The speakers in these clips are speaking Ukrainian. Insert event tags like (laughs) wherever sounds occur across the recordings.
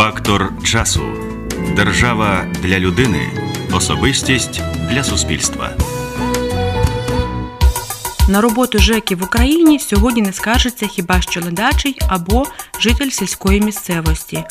Фактор часу. Держава для людини. Особистість для суспільства. На роботу ЖЕКів в Україні сьогодні не скаржиться хіба що ледачий або житель сільської місцевості.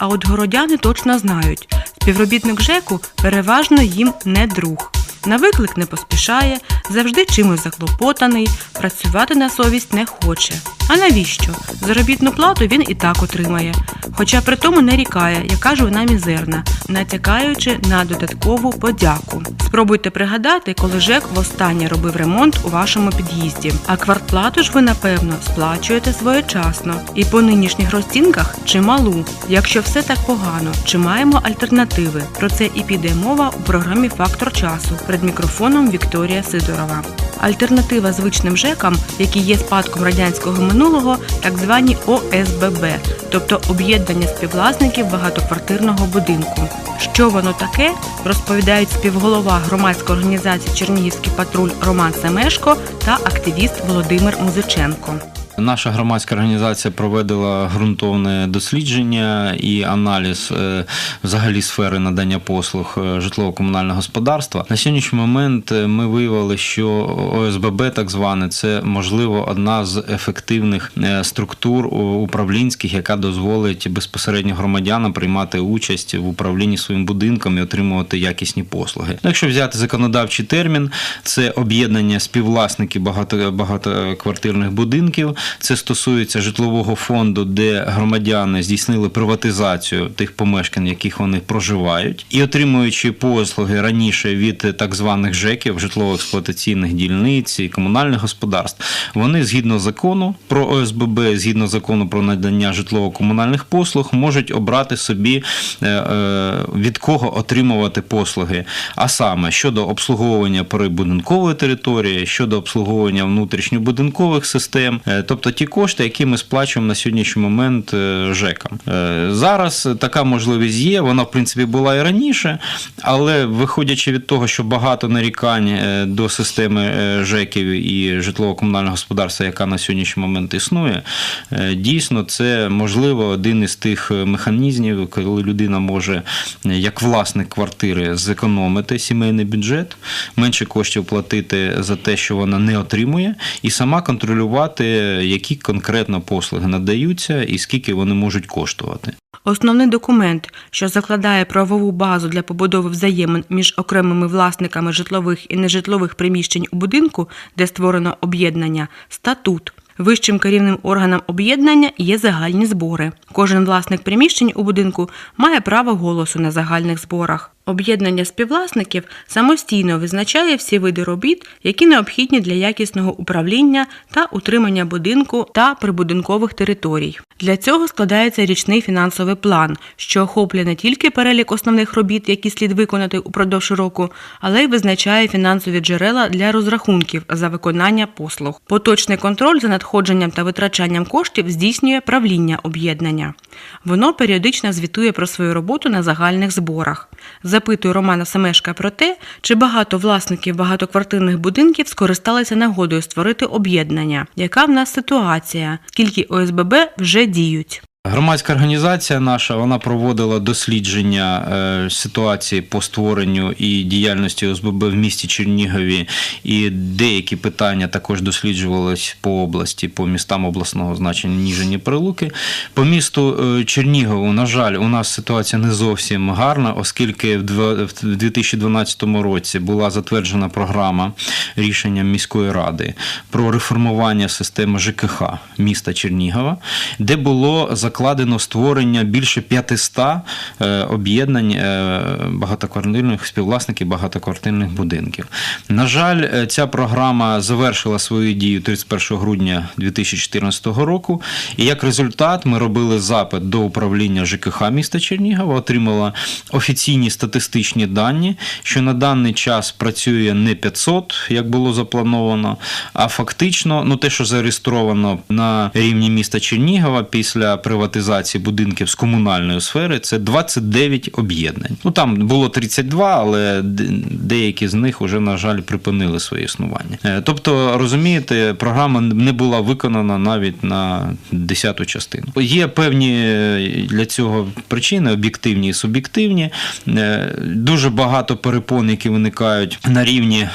А от городяни точно знають, співробітник ЖЕКу переважно їм не друг. На виклик не поспішає, завжди чимось заклопотаний, працювати на совість не хоче. А навіщо? Заробітну плату він і так отримає. Хоча при тому не рікає, яка ж вона мізерна, натякаючи на додаткову подяку. Спробуйте пригадати, коли ЖЕК востаннє робив ремонт у вашому під'їзді. А квартплату ж ви, напевно, сплачуєте своєчасно. І по нинішніх розцінках чималу. Якщо все так погано, чи маємо альтернативи? Про це і піде мова у програмі Фактор часу перед мікрофоном Вікторія Сидорова. Альтернатива звичним ЖЕКам, які є спадком радянського минулого, так звані ОСББ, тобто об'єднання співвласників багатоквартирного будинку. Що воно таке, розповідають співголова громадської організації Чернігівський патруль Роман Семешко та активіст Володимир Музиченко. Наша громадська організація проводила ґрунтовне дослідження і аналіз е, взагалі сфери надання послуг е, житлово-комунального господарства. На сьогоднішній момент е, ми виявили, що ОСББ, так зване, це можливо одна з ефективних структур управлінських, яка дозволить безпосередньо громадянам приймати участь в управлінні своїм будинком і отримувати якісні послуги. Ну, Якщо взяти законодавчий термін, це об'єднання співвласників багато, багатоквартирних будинків. Це стосується житлового фонду, де громадяни здійснили приватизацію тих помешкань, в яких вони проживають, і отримуючи послуги раніше від так званих ЖЕКів, житлово-експлуатаційних дільниць і комунальних господарств, вони згідно закону про ОСББ, згідно закону про надання житлово-комунальних послуг, можуть обрати собі е, е, від кого отримувати послуги, а саме щодо обслуговування прибудинкової території, щодо обслуговування внутрішньобудинкових систем, е, тобто ті кошти, які ми сплачуємо на сьогоднішній момент е, ЖЕКам. Е, Зараз така можливість є, вона в принципі була і раніше, але виходячи від того, що багато нарікань е, до системи ЖЕКів і житлово-комунального господарства, яка на сьогоднішній момент існує, дійсно це можливо один із тих механізмів, коли людина може як власник квартири зекономити сімейний бюджет, менше коштів платити за те, що вона не отримує, і сама контролювати, які конкретно послуги надаються і скільки вони можуть коштувати. Основний документ, що закладає правову базу для побудови взаємин між окремими власниками житлових і нежитлових приміщень у будинку, де створено об'єднання, статут. Вищим керівним органом об'єднання є загальні збори. Кожен власник приміщень у будинку має право голосу на загальних зборах. Об'єднання співвласників самостійно визначає всі види робіт, які необхідні для якісного управління та утримання будинку та прибудинкових територій. Для цього складається річний фінансовий план, що охоплює не тільки перелік основних робіт, які слід виконати упродовж року, але й визначає фінансові джерела для розрахунків за виконання послуг. Поточний контроль за надходженням та витрачанням коштів здійснює правління об'єднання. Воно періодично звітує про свою роботу на загальних зборах. Запитую Романа Семешка про те, чи багато власників багатоквартирних будинків скористалися нагодою створити об'єднання. Яка в нас ситуація? Скільки ОСББ вже діють? Громадська організація наша вона проводила дослідження е, ситуації по створенню і діяльності ОСББ в місті Чернігові, і деякі питання також досліджувались по області, по містам обласного значення Ніжині Прилуки. По місту е, Чернігову, на жаль, у нас ситуація не зовсім гарна, оскільки в два- в 2012 році була затверджена програма рішенням міської ради про реформування системи ЖКХ міста Чернігова, де було закладено створення більше 500 е, об'єднань е, багатоквартирних співвласників багатоквартирних будинків. На жаль, е, ця програма завершила свою дію 31 грудня 2014 року. І як результат, ми робили запит до управління ЖКХ міста Чернігова, отримала офіційні статистичні дані, що на даний час працює не 500, як було заплановано, а фактично, ну те, що зареєстровано на рівні міста Чернігова після приватизації приватизації будинків з комунальної сфери це 29 об'єднань. Ну там було 32, але деякі з них вже, на жаль, припинили своє існування. Е, Тобто, розумієте, програма не була виконана навіть на десяту частину. Є певні е, для цього причини, об'єктивні і суб'єктивні. Е, Дуже багато перепон, які виникають на рівні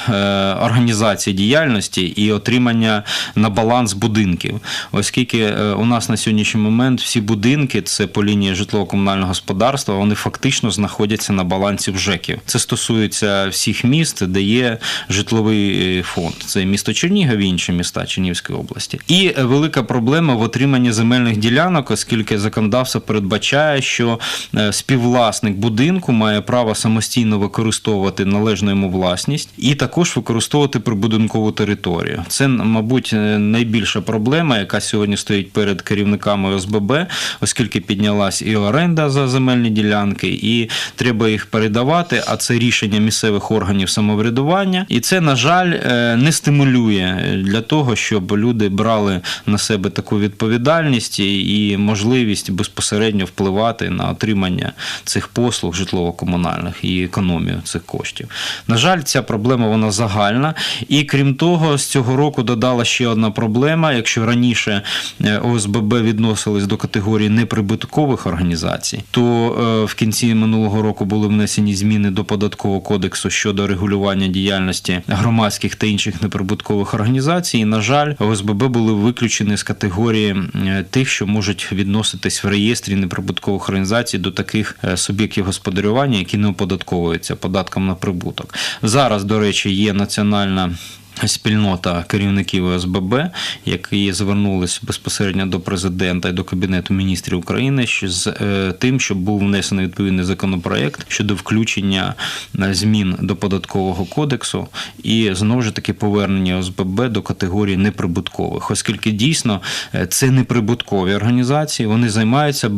організації діяльності і отримання на баланс будинків, оскільки у нас на сьогоднішній момент всі будинки, це по лінії житлово-комунального господарства, вони фактично знаходяться на балансі в ЖЕКів. Це стосується всіх міст, де є житловий е, фонд. Це місто Чернігів і інші міста Чернігівської області. І велика проблема в отриманні земельних ділянок, оскільки законодавство передбачає, що е, співвласник будинку має право самостійно використовувати належну йому власність і також використовувати прибудинкову територію. Це, мабуть, е, найбільша проблема, яка сьогодні стоїть перед керівниками ОСББ, оскільки піднялась і оренда за земельні ділянки, і треба їх передавати. А це рішення місцевих органів самоврядування. І це, на жаль, е, не стимулює для того, щоб люди брали на себе таку відповідальність і можливість безпосередньо впливати на отримання цих послуг житлово-комунальних і економію цих коштів. На жаль, ця проблема вона загальна. І крім того, з цього року додала ще одна проблема. Якщо раніше е, ОСББ відносились до категорії неприбуткових організацій, то е, в кінці минулого року були внесені зміни до податкового кодексу щодо регулювання діяльності громадських та інших неприбуткових організацій. І, на жаль, ОСББ були виключені з категорії е, тих, що можуть відноситись в реєстрі неприбуткових організацій до таких е, суб'єктів господарювання, які не оподатковуються податком на прибуток. Зараз, до речі, є національна. Спільнота керівників ОСББ, які звернулись безпосередньо до президента і до кабінету міністрів України що з е, тим, щоб був внесений відповідний законопроект щодо включення е, змін до податкового кодексу і знову ж таки повернення ОСББ до категорії неприбуткових, оскільки дійсно е, це неприбуткові організації, вони займаються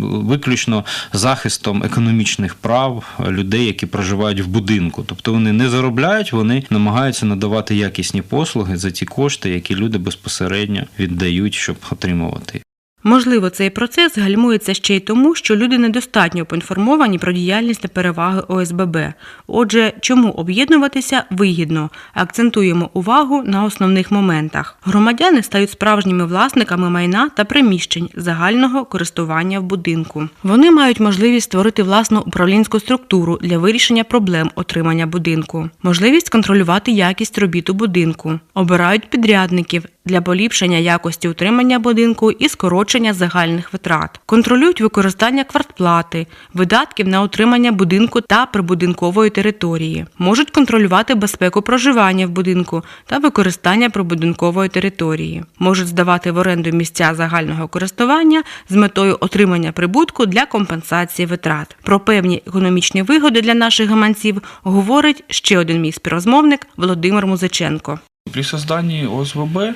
виключно захистом економічних прав людей, які проживають в будинку. Тобто вони не заробляють, вони намагаються надавати якісні послуги за ті кошти, які люди безпосередньо віддають, щоб отримувати. Можливо, цей процес гальмується ще й тому, що люди недостатньо поінформовані про діяльність та переваги ОСББ. Отже, чому об'єднуватися вигідно? Акцентуємо увагу на основних моментах. Громадяни стають справжніми власниками майна та приміщень загального користування в будинку. Вони мають можливість створити власну управлінську структуру для вирішення проблем отримання будинку, можливість контролювати якість робіт у будинку, обирають підрядників для поліпшення якості утримання будинку і скорочення загальних витрат, контролюють використання квартплати, видатків на утримання будинку та прибудинкової території, можуть контролювати безпеку проживання в будинку та використання прибудинкової території, можуть здавати в оренду місця загального користування з метою отримання прибутку для компенсації витрат. Про певні економічні вигоди для наших гаманців говорить ще один мій співрозмовник Володимир Музиченко. При создании ОСВБ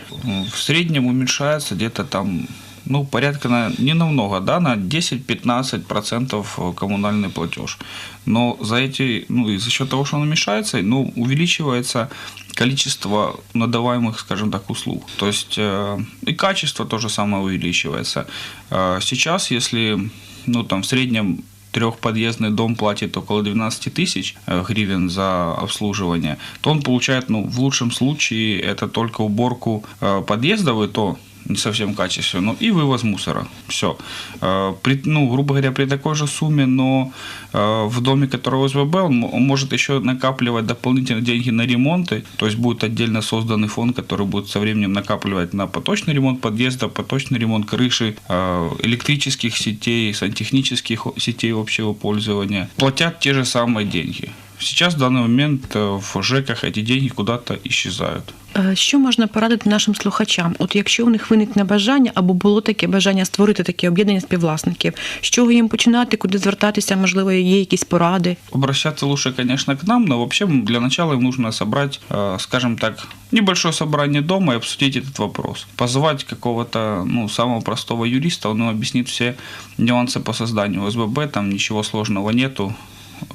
в среднем уменьшается где-то там, ну, порядка на, не намного, да, на 10-15% коммунальный платеж. Но за эти, ну, и за счет того, что он уменьшается, ну, увеличивается количество надаваемых, скажем так, услуг. То есть э, и качество то же самое увеличивается. Э, сейчас, если, ну, там, в среднем трехподъездный дом платит около 12 тысяч э, гривен за обслуживание, то он получает, ну, в лучшем случае, это только уборку э, подъездов, и то не совсем качественно, ну, и вывоз мусора. Все. При, ну, грубо говоря, при такой же сумме, но э, в доме, который ОСББ, он, может еще накапливать дополнительные деньги на ремонты, то есть будет отдельно созданный фонд, который будет со временем накапливать на поточный ремонт подъезда, поточный ремонт крыши, э, электрических сетей, сантехнических сетей общего пользования. Платят те же самые деньги. Сейчас в данный момент э, в ЖЭКах эти деньги куда-то исчезают. Е, Що можна порадити нашим слухачам? От якщо у них виникне бажання або було таке бажання створити таке об'єднання співвласників, з чого їм починати, куди звертатися, можливо, є якісь поради? Обращаться лучше, конечно, к нам, но вообще для начала им нужно собрать, э, скажем так, небольшое собрание дома и обсудить этот вопрос. Позвать какого-то, ну, самого простого юриста, он им объяснит все нюансы по созданию ОСББ, там ничего сложного нету.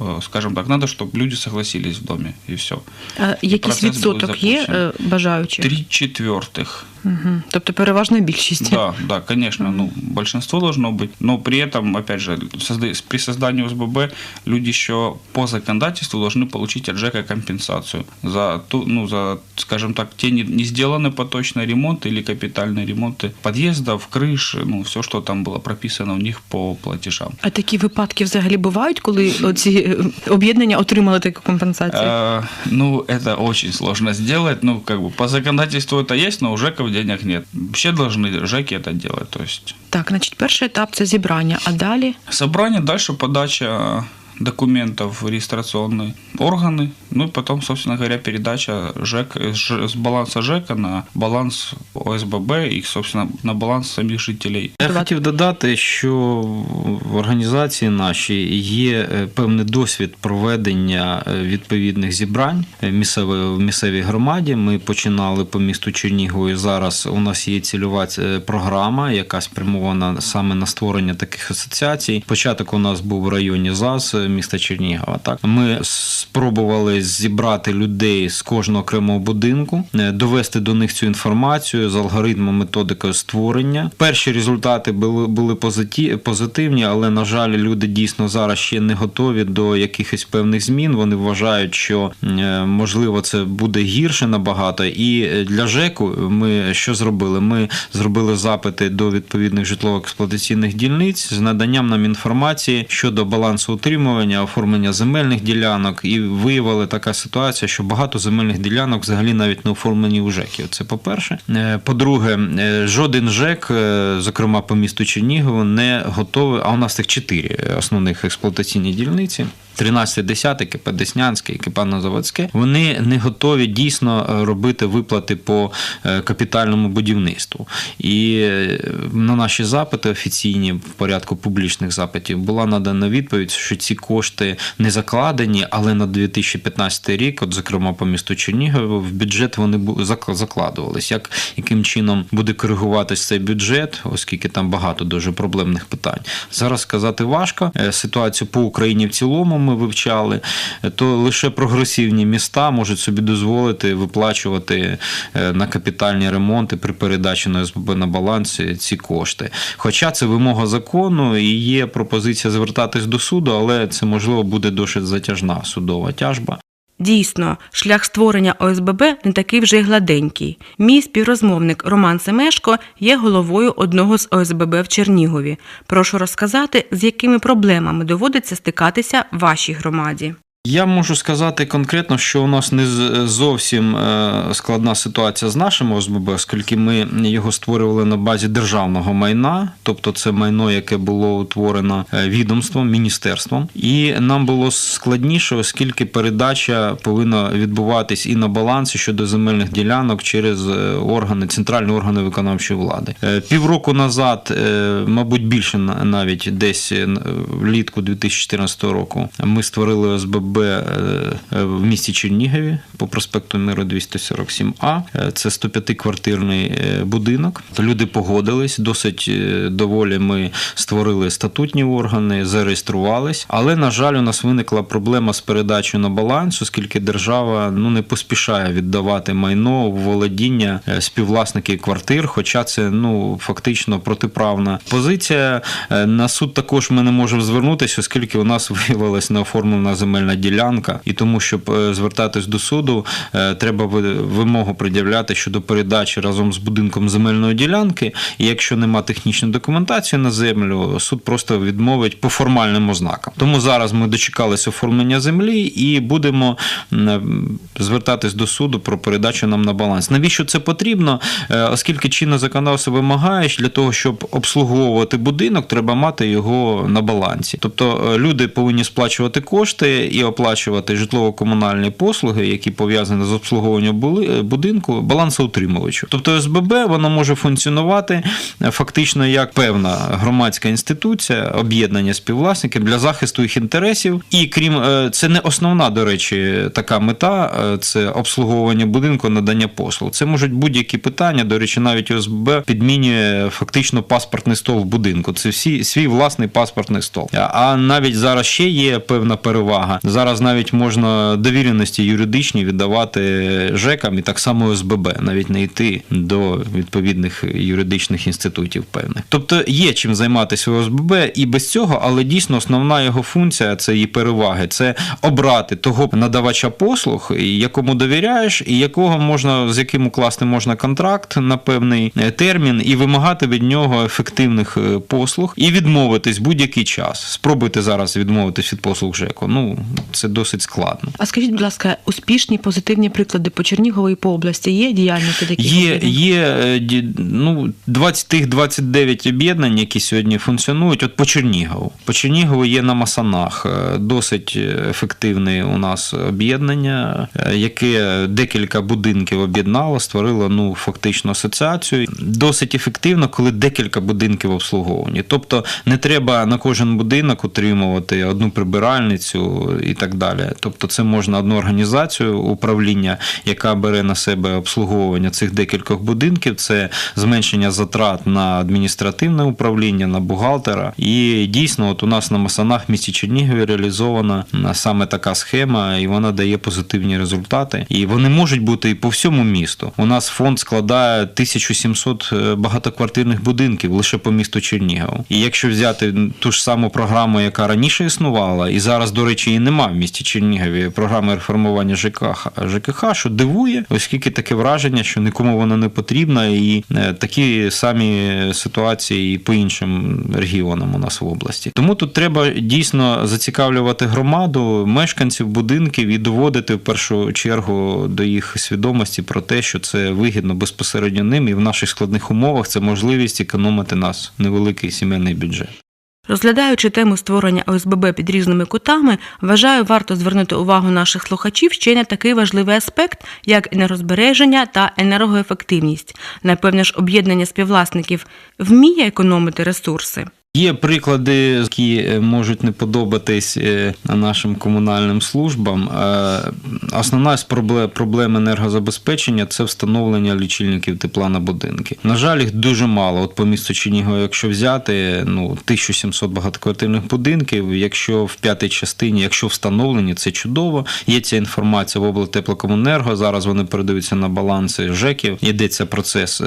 Э, Скажем так, надо, чтобы люди согласились в доме, и все. Е, Якийсь процес буде відсоток є запущений. е, бажаючих? Три четвертых Угу. Тобто переважна більшість. Да, да, конечно, ну, большинство должно быть, но при этом, опять же, созда- при создании ОСББ люди еще по законодательству должны получить от ЖЭКа компенсацию за, ту, ну, за, скажем так, те не, не сделанные поточные ремонты или капитальные ремонты подъездов, крыш, ну, все, что там было прописано у них по платежам. А такі випадки взагалі бувають, коли ці е, об'єднання отримали таку компенсацію? Э, ну, это очень сложно сделать. Ну, как бы по законодательству это есть, но у ЖЭКов денег нет. Вообще должны ЖЭКи это делать. То есть Так, значить, перший етап це зібрання, а далі Собрание, дальше подача документов в регистрационные органы, ну и потом, собственно говоря, передача ЖЭК, Ж- с баланса ЖЭКа на баланс ОСББ и, собственно, на баланс самих жителей. Я хотів додати, що в організації нашій є е, певний досвід проведення е, відповідних зібрань е, місцевої в місцевій громаді. Ми починали по місту Чернігову. і Зараз у нас є цільова е, програма, яка спрямована саме на створення таких асоціацій. Початок у нас був в районі ЗАЗ е, міста Чернігова. Так ми спробували зібрати людей з кожного окремого будинку, е, довести до них цю інформацію з алгоритмом методикою створення. Перші результати були, були позитивні, але на жаль, люди дійсно зараз ще не готові до якихось певних змін. Вони вважають, що е, можливо це буде гірше набагато. І е, для ЖЕКу ми що зробили? Ми зробили запити до відповідних житлово-експлуатаційних дільниць з наданням нам інформації щодо балансу утримування, оформлення земельних ділянок, і виявили така ситуація, що багато земельних ділянок взагалі навіть не оформлені у ЖЕКів. Це по-перше. Е, По-друге, е, жоден ЖЕК, е, зокрема по місту Чернігову, не готовий. А у нас тих чотири основних експлуатаційні дільниці. 13 10 КП Деснянське і КП Назаводське, вони не готові дійсно е, робити виплати по е, капітальному будівництву. І е, на наші запити офіційні в порядку публічних запитів була надана відповідь, що ці кошти не закладені, але на 2015 рік, от зокрема по місту Чернігову, в бюджет вони закладувались. Як яким чином буде коригуватись цей бюджет, оскільки там багато дуже проблемних питань. Зараз сказати важко. Ситуацію по Україні в цілому ми вивчали, то лише прогресивні міста можуть собі дозволити виплачувати е, на капітальні ремонти при передачі на СББ на баланс е, ці кошти. Хоча це вимога закону і є пропозиція звертатись до суду, але це можливо буде досить затяжна судова тяжба. Дійсно, шлях створення ОСББ не такий вже й гладенький. Мій співрозмовник Роман Семешко є головою одного з ОСББ в Чернігові. Прошу розказати, з якими проблемами доводиться стикатися вашій громаді. Я можу сказати конкретно, що у нас не зовсім е, складна ситуація з нашим ОСББ, оскільки ми його створювали на базі державного майна, тобто це майно, яке було утворено е, відомством, міністерством, і нам було складніше, оскільки передача повинна відбуватись і на балансі щодо земельних ділянок через е, органи, центральні органи виконавчої влади. Півроку назад, мабуть, більше на- навіть десь влітку 2014 року, ми створили ОСББ е, е, в місті Чернігові по проспекту Миру 247А. Е, Це 105-квартирний е, будинок. Люди погодились, досить доволі ми створили статутні органи, зареєструвались. Але, на жаль, у нас виникла проблема з передачею на баланс, оскільки держава ну, не поспішає віддавати майно в володіння співвласників квартир, хоча це ну, фактично протиправна позиція. На суд також ми не можемо звернутися, оскільки у нас (laughs) виявилась неоформлена земельна ділянка. І тому, щоб е, звертатись до суду, е, треба вимогу пред'являти щодо передачі разом з будинком земельної ділянки. І якщо нема технічної документації на землю, суд просто відмовить по формальним ознакам. Тому зараз ми дочекалися оформлення землі і будемо звертатись до суду про передачу нам на баланс. Навіщо це потрібно? Е, Оскільки чинне законодавство вимагає, для того, щоб обслуговувати будинок, треба мати його на балансі. Тобто е, люди повинні сплачувати кошти і оплачувати житлово-комунальні послуги, які пов'язані з обслуговуванням будинку, балансоутримувачу. Тобто СББ воно може функціонувати е, фактично як певна громадська інституція, об'єднання співвласників для захисту їх інтересів. І крім е, це не основна, до речі, така мета е, це обслуговування будинку, надання послуг. Це можуть будь-які питання. До речі, навіть ОСББ підмінює фактично паспортний стол в будинку. Це всі свій власний паспортний стол. А навіть зараз ще є певна перевага. Зараз навіть можна довіреності юридичні віддавати ЖЕКам і так само ОСББ, навіть не йти до відповідних юридичних інститутів певних. Тобто є чим займатися ОСББ і без цього, але дійсно основна його функція це її переваги. Це обрати того надавача послуг, якому довіряєш, і якого можна з яким укласти можна контракт на певний е, термін і вимагати від нього ефективних е, послуг і відмовитись будь-який час. Спробуйте зараз відмовитись від послуг ЖЕКу. Ну це досить складно. А скажіть, будь ласка, успішні позитивні приклади по Чернігову і по області є діяльності таких Є, є е, ну, 20 тих 29 об'єднань, які сьогодні функціонують. От по Чернігову. По Чернігову є на Масанах е, досить ефективне у нас об'єднання, е, яке декілька будинків об'єднало, створило ну, фактично асоціацію. Досить ефективно, коли декілька будинків обслуговувані. Тобто не треба на кожен будинок утримувати одну прибиральницю і так далі. Тобто, це можна одну організацію управління, яка бере на себе обслуговування цих декількох будинків. Це зменшення затрат на адміністративне управління, на бухгалтера. І дійсно, от у нас на Масанах місті Чернігові реалізована саме така схема, і вона дає позитивні результати. І вони можуть бути і по всьому місту. У нас фонд складає 1700 багатоквартирних будинків лише по місту Чернігов. І якщо взяти ту ж саму програму, яка раніше існувала, і зараз, до речі, її немає в місті Чернігові, програми реформування ЖКХ, ЖКХ, що дивує, оскільки таке враження, що нікому вона не потрібна, і е, такі самі ситуації і по іншим регіонам у нас в області. Тому тут треба дійсно зацікавлювати громаду, мешканців будинків і доводити в першу чергу до їх свідомості про те, що це вигідно безпосередньо ним, і в наших складних умовах це можливість економити нас невеликий сімейний бюджет. Розглядаючи тему створення ОСББ під різними кутами, вважаю, варто звернути увагу наших слухачів ще й на такий важливий аспект, як енергозбереження та енергоефективність. Напевне ж, об'єднання співвласників вміє економити ресурси. Є приклади, які е, можуть не подобатись е, нашим комунальним службам. Е, Основна з проблем, проблем енергозабезпечення це встановлення лічильників тепла на будинки. На жаль, їх дуже мало. От по місту Чернігова, якщо взяти ну 1700 багатоквартирних будинків, якщо в п'ятій частині, якщо встановлені, це чудово. Є ця інформація в облтеплокомунерго. Зараз вони передаються на баланси ЖЕКів. Йдеться процес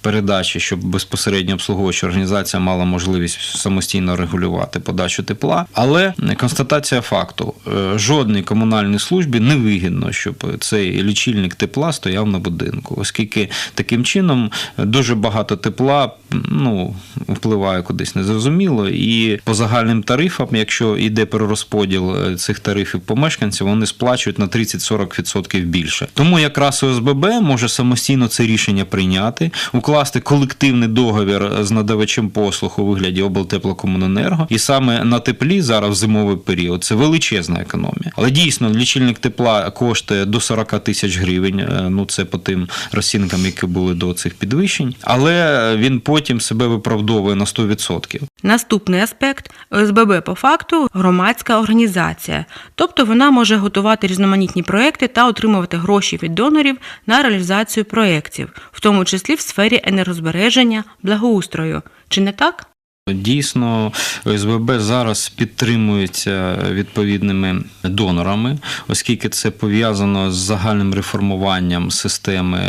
передачі, щоб безпосередньо обслуговуюча організація мала можливість самостійно регулювати подачу тепла. Але констатація факту: е, жодній комунальній службі не вигідно, щоб цей лічильник тепла стояв на будинку, оскільки таким чином дуже багато тепла ну, впливає кудись незрозуміло. І по загальним тарифам, якщо йде перерозподіл е, цих тарифів по мешканцям, вони сплачують на 30-40% більше. Тому якраз ОСББ може самостійно це рішення прийняти, укласти колективний договір з надавачем послуг у вигляді облтеплокомуненерго, і саме на теплі зараз в зимовий період це величезна економія. Але дійсно лічильник тепла коштує до 40 тисяч гривень. е, Ну це по тим розцінкам, які були до цих підвищень, але він потім себе виправдовує на 100%. Наступний аспект ОСББ по факту громадська організація, тобто вона може готувати різноманітні проекти та отримувати гроші від донорів на реалізацію проєктів, в тому числі в сфері енергозбереження, благоустрою. Чи не так? Дійсно, ОСББ зараз підтримується відповідними донорами, оскільки це пов'язано з загальним реформуванням системи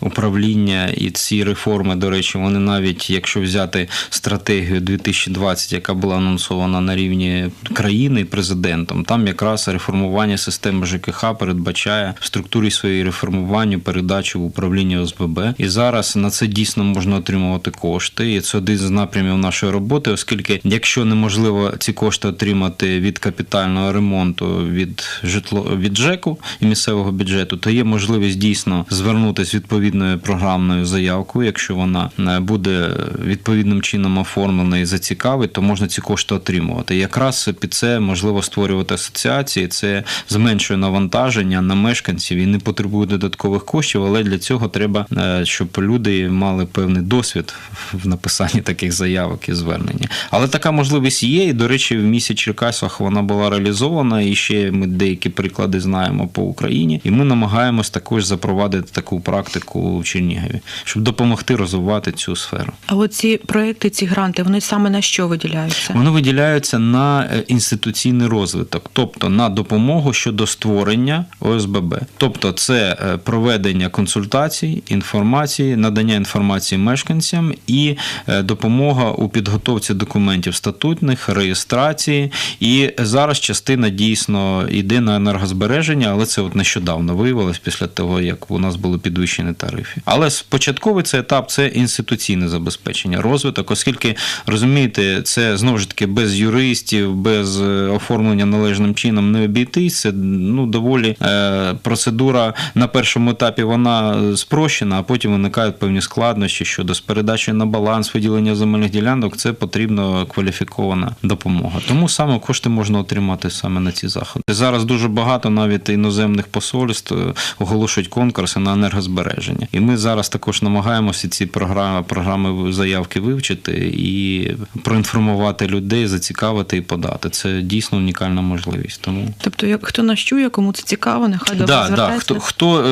управління. І ці реформи, до речі, вони навіть якщо взяти стратегію 2020, яка була анонсована на рівні країни президентом, там якраз реформування системи ЖКХ передбачає в структурі своєї реформування передачу в управління ОСББ. І зараз на це дійсно можна отримувати кошти. І це один з напрямів нашої роботи, оскільки якщо неможливо ці кошти отримати від капітального ремонту від житло від ЖЕКу і місцевого бюджету, то є можливість дійсно звернутися відповідною програмною заявкою. Якщо вона е, буде відповідним чином оформлена і зацікавить, то можна ці кошти отримувати. Якраз під це можливо створювати асоціації. Це зменшує навантаження на мешканців і не потребує додаткових коштів. Але для цього треба, е, щоб люди мали певний досвід в написанні таких заявок. Заявки, звернення. Але така можливість є, і, до речі, в місті Черкасах вона була реалізована, і ще ми деякі приклади знаємо по Україні. І ми намагаємось також запровадити таку практику в Чернігові, щоб допомогти розвивати цю сферу. А от ці проекти, ці гранти, вони саме на що виділяються? Вони виділяються на е, інституційний розвиток, тобто на допомогу щодо створення ОСББ. Тобто, це е, проведення консультацій, інформації, надання інформації мешканцям і е, допомога у підготовці документів статутних, реєстрації. І зараз частина дійсно йде на енергозбереження, але це от нещодавно виявилось після того, як у нас були підвищені тарифи. Але початковий цей етап це інституційне забезпечення, розвиток, оскільки розумієте, це знову ж таки без юристів, без е, оформлення належним чином не обійтись. Це ну доволі е, процедура на першому етапі вона спрощена, а потім виникають певні складнощі щодо передачі на баланс, виділення земельних ділянок. Це потрібно кваліфікована допомога. Тому саме кошти можна отримати саме на ці заходи. Зараз дуже багато навіть іноземних посольств е, оголошують конкурси на енергозбереження, і ми зараз також намагаємося ці програми, програми заявки вивчити і проінформувати людей, зацікавити і подати. Це дійсно унікальна можливість. Тому Тобто, як хто нас чує, кому це цікаво, нехай до Да, да. Хто, хто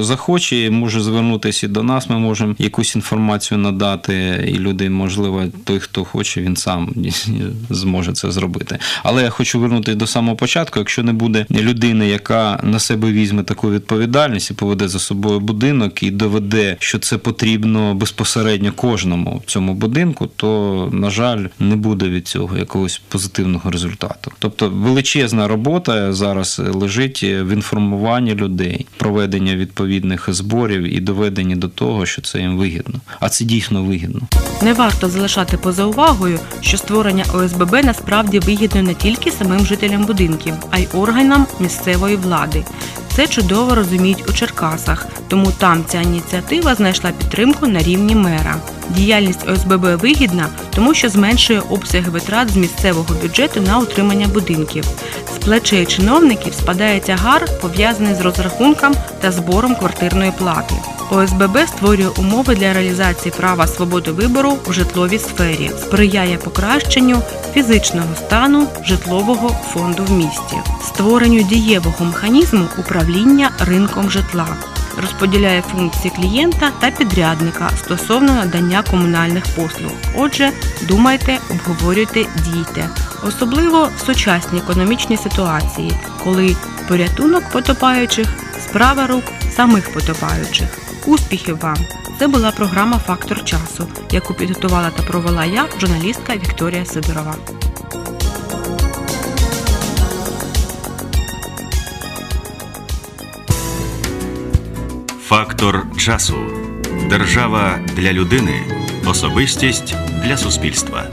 е, захоче, може звернутися і до нас. Ми можемо якусь інформацію надати, і люди, можливо, той, хто хоче, він сам (laughs) зможе це зробити. Але я хочу вернутися до самого початку. Якщо не буде людини, яка на себе візьме таку відповідальність і поведе за собою будинок і доведе, що це потрібно безпосередньо кожному в цьому будинку, то на жаль, не буде від цього якогось позитивного результату. Тобто величезна робота зараз лежить в інформуванні людей, проведення відповідних зборів і доведенні до того, що це їм вигідно. А це дійсно вигідно. Не варто залишати поза увагою, що створення ОСББ насправді вигідно не тільки самим жителям будинків, а й органам місцевої влади. Це чудово розуміють у Черкасах, тому там ця ініціатива знайшла підтримку на рівні мера. Діяльність ОСББ вигідна, тому що зменшує обсяги витрат з місцевого бюджету на утримання будинків. З плечей чиновників спадає тягар, пов'язаний з розрахунком та збором квартирної плати. ОСББ створює умови для реалізації права свободи вибору в житловій сфері, сприяє покращенню фізичного стану житлового фонду в місті, створенню дієвого механізму управління ринком житла. Розподіляє функції клієнта та підрядника стосовно надання комунальних послуг. Отже, думайте, обговорюйте, дійте, особливо в сучасній економічній ситуації, коли порятунок потопаючих справа рук самих потопаючих. Успіхів вам! Це була програма Фактор часу, яку підготувала та провела я, журналістка Вікторія Сидорова. Фактор часу. Держава для людини. Особистість для суспільства.